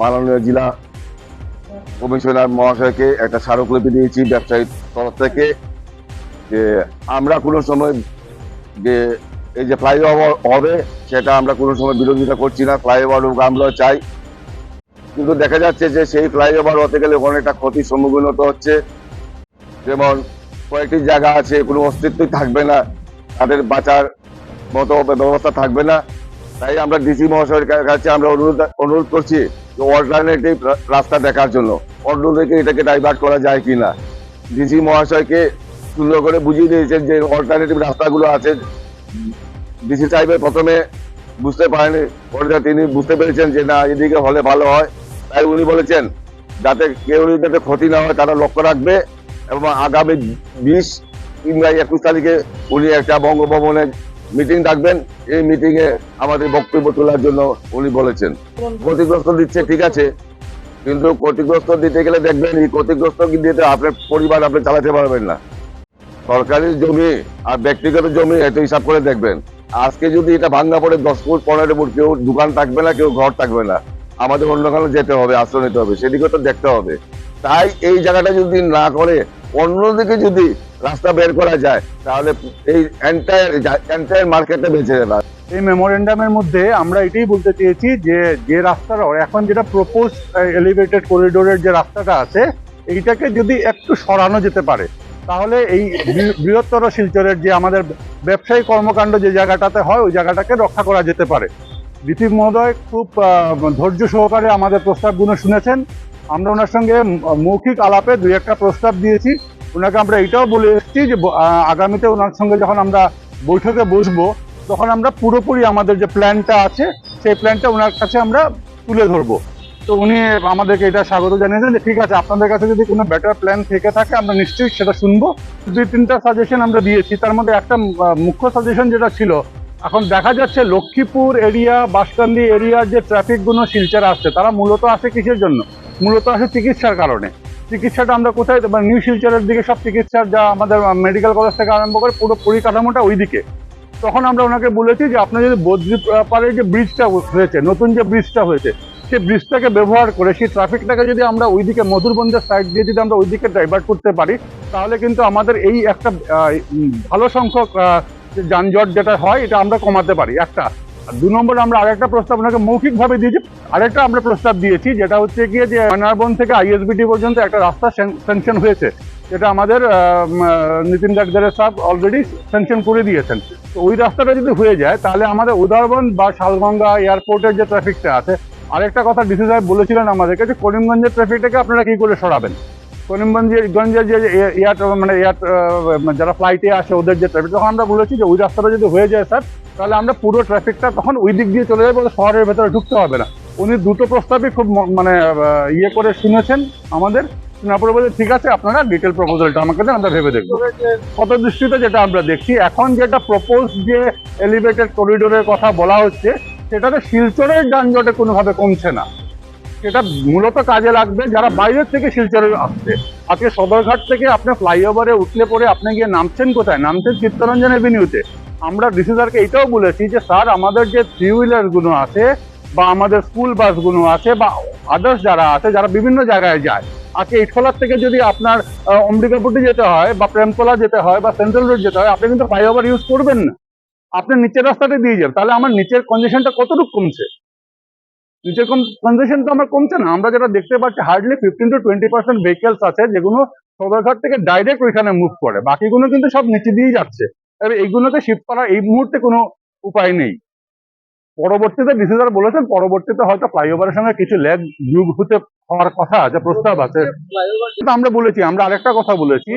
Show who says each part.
Speaker 1: মাননীয় জেলা কমিশনার মহাশয়কে একটা স্মারকলিপি দিয়েছি ব্যবসায়ীর তরফ থেকে যে আমরা কোনো সময় যে এই যে ফ্লাইওভার হবে, সেটা আমরা কোনো সময় বিরোধিতা করছি না ফ্লাইওভার হোক আমরা চাই। কিন্তু দেখা যাচ্ছে যে সেই ফ্লাইওভার হতে গেলে অনেকটা ক্ষতির সম্মুখীন হতে হচ্ছে। যেমন কয়েকটি জায়গা আছে, কোনো অস্তিত্বই থাকবে না, তাদের বাঁচার মতো ব্যবস্থা থাকবে না। তাই আমরা ডিসি মহাশয়ের কাছে আমরা অনুরোধ অনুরোধ করছি অল্টারনেটিভ রাস্তা দেখার জন্য। অন্য থেকে এটাকে ডাইভার্ট করা যায় কিনা। ডিসি মহাশয়কে সুন্দর করে বুঝিয়ে দিয়েছেন যে অল্টারনেটিভ রাস্তাগুলো আছে। ডিসি সাহেবের প্রথমে বুঝতে পারেনি, পরে তিনি বুঝতে পেরেছেন যে না, এদিকে হলে ভালো হয়। তাই উনি বলেছেন, যাতে কেউ যাতে ক্ষতি না হয়, তারা লক্ষ্য রাখবে এবং আগামী বিশ কিংবা একুশ তারিখে উনি একটা বঙ্গভবনে মিটিং ডাকবেন, এই মিটিং এ আমাদের বক্তব্য তোলার জন্য উনি বলেছেন। ক্ষতিগ্রস্ত দিচ্ছে ঠিক আছে, কিন্তু ক্ষতিগ্রস্ত দিতে গেলে দেখবেন এই ক্ষতিগ্রস্ত দিতে আপনার পরিবার আপনি চালাতে পারবেন না। সরকারি জমি আর ব্যক্তিগত জমি এত হিসাব করে দেখবেন। আজকে যদি এটা ভাঙ্গা পড়ে, দশ ফুট, পনেরো ফুট, কেউ দোকান থাকবে না, কেউ ঘর থাকবে না। আমাদের অন্য কারণে যেতে হবে, আশ্রয় নিতে হবে সেদিকে তো দেখতে হবে। তাই এই জায়গাটা যদি না করে, অন্যদিকে যদি রাস্তা বের করা যায়, তাহলে এই এন্টায়ার এন্টায়ার মার্কেটটা বেঁচে যাবে।
Speaker 2: এই মেমোরেন্ডামের মধ্যে আমরা এটাই বলতে চেয়েছি যে যে রাস্তাটা এখন যেটা প্রপোজ এলিভেটেড করিডোরের যে রাস্তাটা আছে, এইটাকে যদি একটু সরানো যেতে পারে, তাহলে এই বৃহত্তর শিলচরের যে আমাদের ব্যবসায়ী কর্মকাণ্ড যে জায়গাটাতে হয়, ওই জায়গাটাকে রক্ষা করা যেতে পারে। ডিপি মহোদয় খুব ধৈর্য সহকারে আমাদের প্রস্তাবগুলো শুনেছেন। আমরা ওনার সঙ্গে মৌখিক আলাপে দুই একটা প্রস্তাব দিয়েছি। ওনাকে আমরা এটাও বলে এসেছি যে আগামীতে ওনার সঙ্গে যখন আমরা বৈঠকে বসবো, তখন আমরা পুরোপুরি আমাদের যে প্ল্যানটা আছে, সেই প্ল্যানটা ওনার কাছে আমরা তুলে ধরবো। তো উনি আমাদেরকে এটা স্বাগত জানিয়েছেন যে, ঠিক আছে, আপনাদের কাছে যদি কোনো বেটার প্ল্যান থেকে থাকে, আমরা নিশ্চয়ই সেটা শুনব। দুই, তিনটা সাজেশন আমরা দিয়েছি। তার মধ্যে একটা মুখ্য সাজেশন যেটা ছিল, এখন দেখা যাচ্ছে লক্ষ্মীপুর এরিয়া বাসকান্দি এরিয়ার যে ট্রাফিকগুলো শিলচর আসছে, তারা মূলত আসে কিসের জন্য? মূলত আসে চিকিৎসার কারণে। চিকিৎসাটা আমরা কোথায় মানে নিউ শিলচরের দিকে সব চিকিৎসার যা আমাদের মেডিকেল কলেজ থেকে আরম্ভ করে পুরো পরিকাঠামোটা ওই দিকে তখন আমরা ওনাকে বলেছি যে আপনার যদি বদ্রি পাড়ের যে ব্রিজটা হয়েছে, নতুন যে ব্রিজটা হয়েছে সেই ব্রিজটাকে ব্যবহার করে, সেই ট্রাফিকটাকে যদি আমরা ওইদিকে মধুরবন্ধের সাইড দিয়ে যদি আমরা ওইদিকে ডাইভার্ট করতে পারি, তাহলে কিন্তু আমাদের এই একটা ভালো সংখ্যক যানজট যেটা হয়, এটা আমরা কমাতে পারি। একটা দু নম্বর আমরা আরেকটা প্রস্তাব ওনাকে মৌখিকভাবে দিয়েছি। আরেকটা আমরা প্রস্তাব দিয়েছি, যেটা হচ্ছে গিয়ে যে ময়নারবন থেকে আইএসবিটি পর্যন্ত একটা রাস্তা স্যাংশন হয়েছে। যেটা আমাদের নীতিন গাডকারি সাহেব অলরেডি স্যাংশন করে দিয়েছেন। তো ওই রাস্তাটা যদি হয়ে যায়, তাহলে আমাদের উদারবন বা শালগঙ্গা এয়ারপোর্টের যে ট্রাফিকটা আছে, আরেকটা কথা ডিসি সাহেব বলেছিলেন আমাদেরকে যে করিমগঞ্জের ট্রাফিকটাকে আপনারা কী করে সরাবেন? করিমগঞ্জের, গঞ্জের যে এয়ার মানে এয়ার যারা ফ্লাইটে আসে, ওদের যে ট্রাফিক তখন আমরা বলেছি যে ওই রাস্তাটা যদি হয়ে যায় স্যার তাহলে আমরা পুরো ট্রাফিকটা তখন ওই দিক দিয়ে চলে যাব শহরের ভেতরে ঢুকতে হবে না। উনি দুটো প্রস্তাবই খুব মানে ইয়ে করে শুনেছেন আমাদের। শোনার বলে ঠিক আছে, আপনারা ডিটেল প্রপোজালটা আমাকে দেন, আমরা ভেবে দেখব। কত দৃষ্টিতে যেটা আমরা দেখছি, এখন যেটা প্রপোজ যে এলিভেটেড করিডোরের কথা বলা হচ্ছে, সেটাতে শিলচরের যানজটে কোনোভাবে কমছে না। সেটা মূলত কাজে লাগবে যারা বাইরের থেকে শিলচরে আসছে। আজকে সদরঘাট থেকে আপনি ফ্লাইওভারে উঠলে পরে আপনি গিয়ে নামছেন কোথায়? নামছেন চিত্তরঞ্জন এভিনিউতে আমরা ডিসি স্যারকে এটাও বলেছি যে স্যার আমাদের যে থ্রি হুইলারগুলো আছে বা আমাদের স্কুল বাসগুলো আছে বা আদার্স যারা আছে যারা বিভিন্ন জায়গায় যায় আজকে ইটখোলার থেকে যদি আপনার আহ, অম্বিকাপুটি যেতে হয় বা প্রেমতলা যেতে হয় বা সেন্ট্রাল রোড যেতে হয় আপনি কিন্তু ফ্লাইওভার ইউজ করবেন না। আপনি নিচের রাস্তাটা দিয়ে যাবেন। তাহলে আমার নিচের কন্ডিশনটা কতটুকু কমছে? নিচের কন্ডিশন তো আমার কমছে না। আমরা যেটা দেখতে পাচ্ছি hardly fifteen to twenty percent vehicles আছে যেগুলো সদরঘাট থেকে ডাইরেক্ট ওইখানে মুভ করে। বাকিগুলো কিন্তু সব নিচে দিয়েই যাচ্ছে। এবার এইগুলোকে শিফট করার এই মুহূর্তে কোনো উপায় নেই। পরবর্তীতে ডিসিজার বলেছেন পরবর্তীতে হয়তো ফ্লাইওভারের সঙ্গে কিছু ল্যাগ যুগ হতে হওয়ার কথা যে প্রস্তাব আছে। কিন্তু আমরা বলেছি আমরা আরেকটা কথা বলেছি।